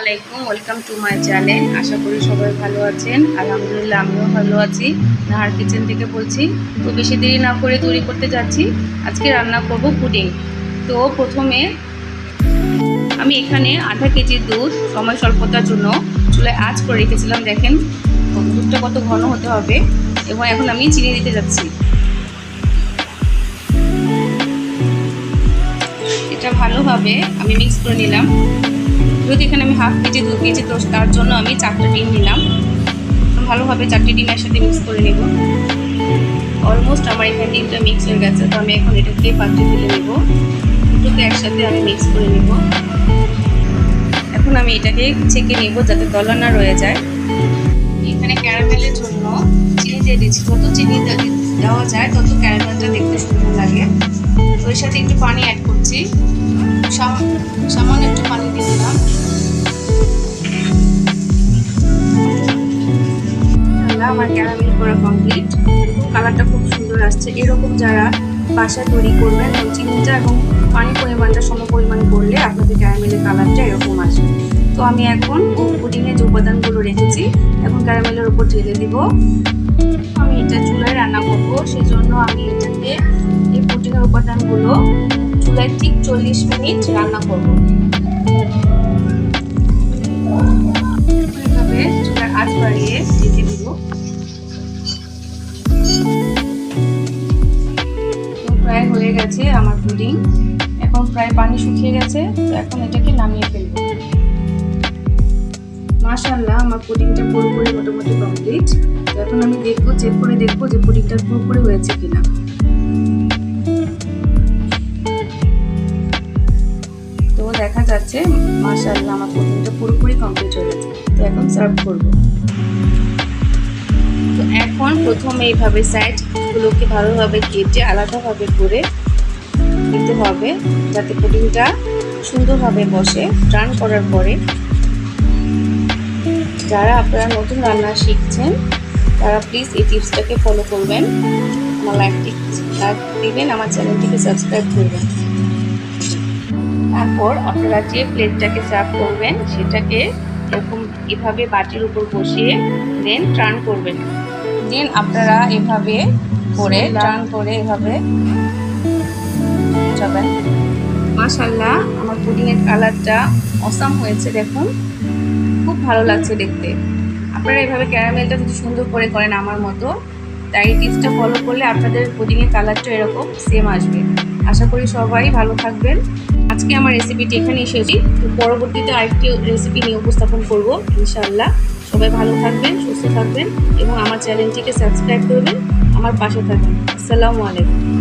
আলাইকুম welcome to my channel আশা করি সবাই ভালো আছেন। আলহামদুলিল্লাহ, আমিও ভালো আছি। নাহার কিচেন থেকে বলছি তো বেশি দেরি না করে তৈরি করতে যাচ্ছি। আজকে রান্না করব পুডিং। তো প্রথমে আমি এখানে আধা কেজি দুধ, সময় স্বল্পতার জন্য চুলায় আঁচ করে রেখেছিলাম, দেখেন। দুধটা কত ঘন হতে হবে, এবং এখন আমি চিনি দিতে যাচ্ছি। এটা ভালোভাবে আমি মিক্স করে নিলাম। যদি এখানে আমি হাফ কেজি দু কেজি তো তার জন্য আমি চারটে ডিম নিলাম। ভালোভাবে চারটে ডিম একসাথে মিক্স করে নেব। অলমোস্ট আমার এখানে ডিমটা মিক্স হয়ে গেছে, তো আমি এখন এটাকে পাত্রে ফেলে নেব। দুটোকে একসাথে আমি মিক্স করে নেব। এখন আমি এটাকে ছেঁকে নেব যাতে দলা না রয়ে যায়। এখানে ক্যারামেলের জন্য চিনি দিয়ে দিচ্ছি। যত চিনি দেওয়া যায়, তত ক্যারামেলটা দেখতে সুন্দর লাগে। তো এর সাথে একটু পানি অ্যাড করছি। সামান্য একটু পানি দিয়ে ক্যারামেল করা কমপ্লিট কালারটা খুব সুন্দর আসছে। এরকম যারা বাসায় তৈরি করবেন চিনিটা এবং পানি পরিমাণটা সম পরিমাণ করলে আপনাদের ক্যারামেলের কালারটা এরকম আসবে। তো আমি এখন পুডিংয়ে যে উপাদানগুলো রেখেছি, এখন ক্যারামেলের উপর ঢেলে দিব। আমি এটা চুলায় রান্না করব, সেজন্য আমি এটাকে এই পুডিংয়ের উপাদানগুলো চুলায় ঠিক চল্লিশ মিনিট রান্না করব। গেছে আমার পুডিং। এখন প্রায় পানি শুকিয়ে গেছে, তো এখন এটাকে নামিয়ে ফেলব। মাশাল্লাহ আমার পুডিংটা পুরোপুরি মোটামুটি কমপ্লিট। তো এখন আমি দেখব চেক করে দেখব যে পুডিংটা পুরোপুরি হয়েছে কিনা। তো দেখা যাচ্ছে মাশাল্লাহ আমার পুডিংটা পুরোপুরি কমপ্লিট হয়ে গেছে। তো এখন সার্ভ করব। তো এখন প্রথমে এইভাবে সাইডগুলোকে ভালোভাবে কেটে আলাদাভাবে করে দিতে হবে যাতে পুডিংটা সুন্দরভাবে বসে। টার্ন করার পরে যারা আপনারা নতুন রান্না শিখছেন, তারা প্লিজ এই টিপসটাকে ফলো করবেন। আমার লাইকটি লাইক দিবেন, আমার চ্যানেলটিকে সাবস্ক্রাইব করবেন। তারপর আপনারা যে প্লেটটাকে সার্ভ করবেন, সেটাকে এরকম এভাবে বাটির উপর বসিয়ে দেন টার্ন করবেন। দেন আপনারা এভাবে করে টার্ন করে এভাবে যাবেন মাশাল্লাহ আমার পুডিংয়ের কালারটা অসাম হয়েছে, দেখুন। খুব ভালো লাগছে দেখতে। আপনারা এভাবে ক্যারামেলটা যদি সুন্দর করে করেন আমার মতো, তাই টিপসটা ফলো করলে আপনাদের পুডিংয়ের কালারটা এরকম সেম আসবে। আশা করি সবাই ভালো থাকবেন। আজকে আমার রেসিপিটি এখানে এসেছি তো পরবর্তীতে আরেকটি রেসিপি নিয়ে উপস্থাপন করব, ইনশাআল্লাহ। সবাই ভালো থাকবেন, সুস্থ থাকবেন এবং আমার চ্যানেলটিকে সাবস্ক্রাইব করবেন, আমার পাশে থাকবেন। আসসালামু আলাইকুম।